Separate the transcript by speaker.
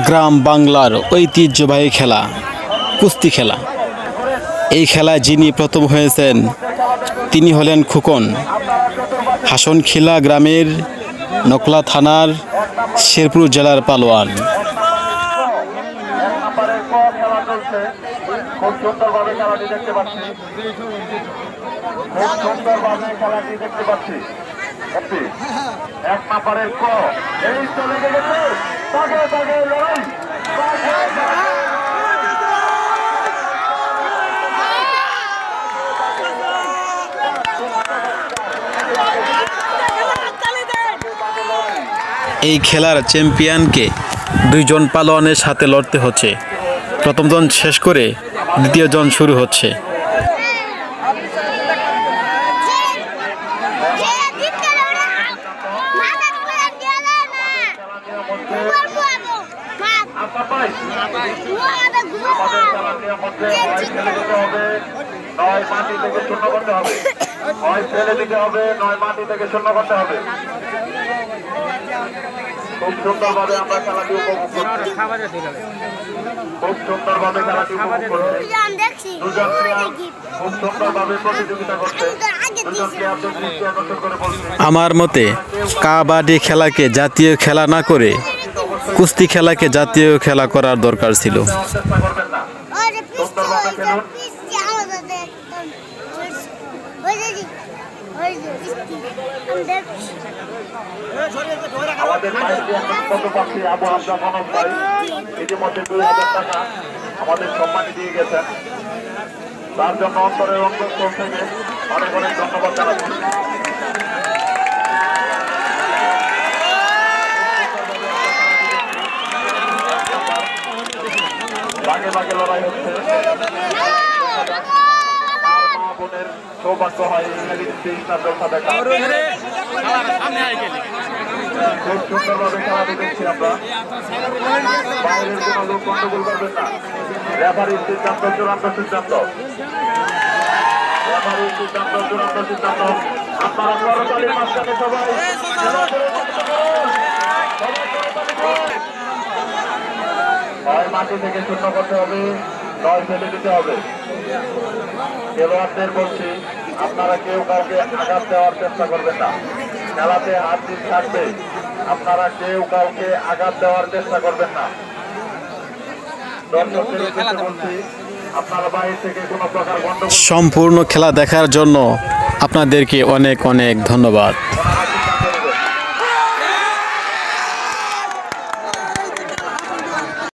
Speaker 1: গ্রাম বাংলার ঐতিহ্যবাহী খেলা, কুস্তি খেলা। এই খেলায় যিনি প্রথম হয়েছেন, তিনি হলেন খুকন। হাসনখিলা গ্রামের নকলা থানার শেরপুর জেলার পালোয়ান।
Speaker 2: খুব সুন্দরভাবে খেলাটি দেখতে পাচ্ছি। খুব সুন্দরভাবে খেলাটি দেখতে পাচ্ছি। এই
Speaker 1: এই খেলার চ্যাম্পিয়নকে দুইজন পালোয়ানের সাথে লড়তে হচ্ছে। প্রথম জন শেষ করে দ্বিতীয় জন শুরু হচ্ছে।
Speaker 2: নয় মাটি থেকে শূন্য করতে হবে দিতে হবে নয় মাটি থেকে শূন্য করতে হবে খুব আমরা খেলাটি উপভোগ করছি খুব খেলাটি উপভোগ করছি দুজন খুব প্রতিযোগিতা করছে
Speaker 1: আমার মতে কাবাডি খেলাকে জাতীয় খেলা না করে কুস্তি খেলাকে জাতীয় খেলা করার দরকার ছিল।
Speaker 2: আমাদের সম্মানী দিয়ে গেছেন। তার জন্য অন্তরের অন্তঃস্থল থেকে অনেক অনেক ধন্যবাদ জানাচ্ছি। বাগে বাগে লড়াই হচ্ছে। দেখছি আমরা। লোক সিদ্ধান্ত সিদ্ধান্ত। আপনারা সবাই খেলা করে দেখতে পারেন। সবাই করতালি করুন। নয় মাটি থেকে শূন্য করতে হবে নয় ফেলে দিতে হবে। খেলোয়াড়দের বলছি আপনারা কেউ কাউকে আঘাত দেওয়ার চেষ্টা করবেন না। খেলাতে হাত দিন থাকবে। আপনারা কেউ কাউকে আঘাত দেওয়ার চেষ্টা করবেন না। দর্শকদের বলছি আপনারা বাইরে থেকে কোনো প্রকার
Speaker 1: সম্পূর্ণ খেলা দেখার জন্য আপনাদেরকে অনেক অনেক ধন্যবাদ।